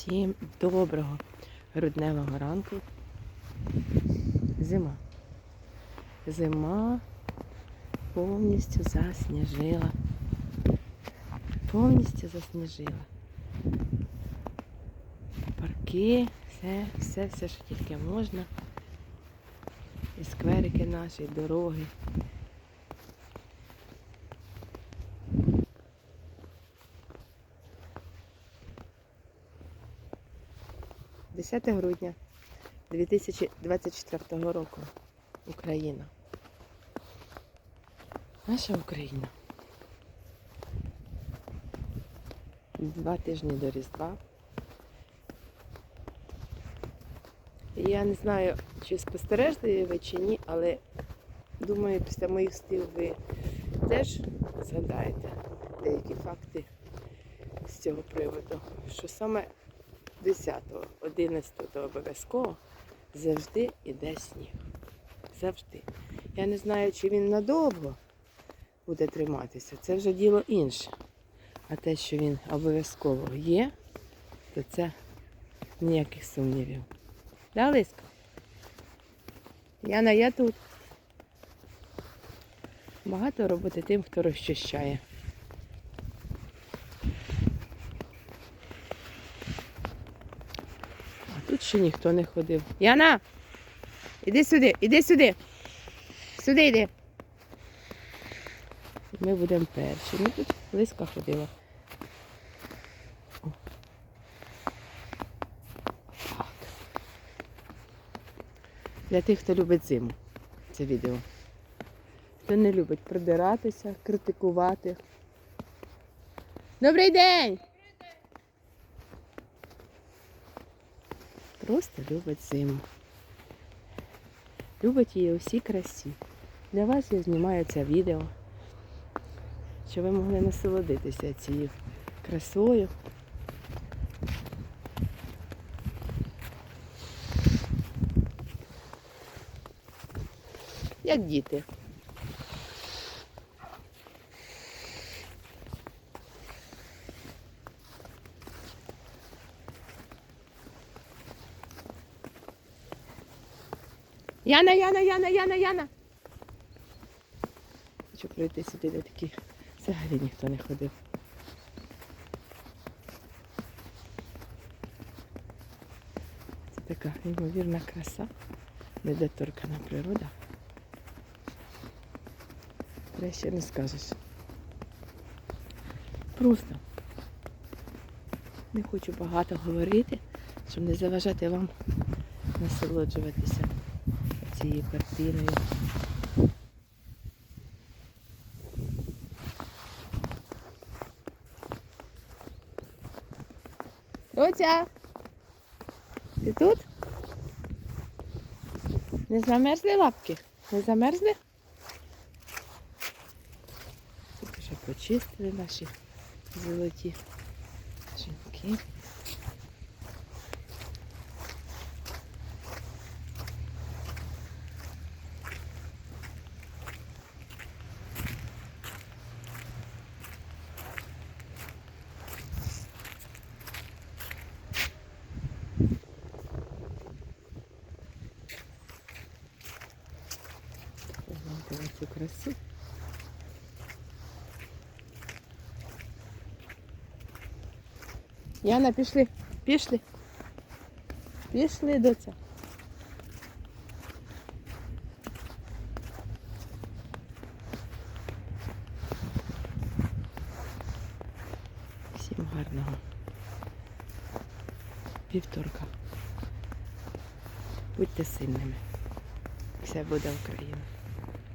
Всім доброго грудневого ранку. Зима. Зима повністю засніжила. Повністю засніжила. Парки, все, все, все, що тільки можна. І скверики наші, і дороги. – 10 грудня 2024 року. Україна. Наша Україна. Два тижні до Різдва. Я не знаю, чи спостережливі ви чи ні, але думаю, після моїх слів ви теж згадаєте деякі факти з цього приводу, що саме 10-го, 11-го обов'язково завжди іде сніг. Завжди. Я не знаю, чи він надовго буде триматися. Це вже діло інше. А те, що він обов'язково є, то це ніяких сумнівів. Да, Лиска? Яна, я тут. Багато роботи тим, хто розчищає. Тут ще ніхто не ходив. Яна! Іди сюди, іди сюди. Сюди йди. Ми будемо перші. Ну тут близько ходила. Для тих, хто любить зиму. Це відео. Хто не любить придиратися, критикувати. Добрий день! Просто любить зиму. Любить її у всій красі. Для вас я знімаю це відео, щоб ви могли насолодитися цією красою. Як діти. Яна, Яна, Яна, Яна, Яна. Хочу пройти сюди, де такі взагалі ніхто не ходив. Це така неймовірна краса, недоторкана природа. Краще не скажеш. Просто не хочу багато говорити, щоб не заважати вам насолоджуватися цією картиною. Доця! Ти тут? Не замерзли лапки? Не замерзли? Тут вже почистили наші золоті жінки. Гляньте на цю красу. Яна, пішли, пішли. Пішли, доця. Всім гарного вівторка. Будьте сильними. Все буде Україна.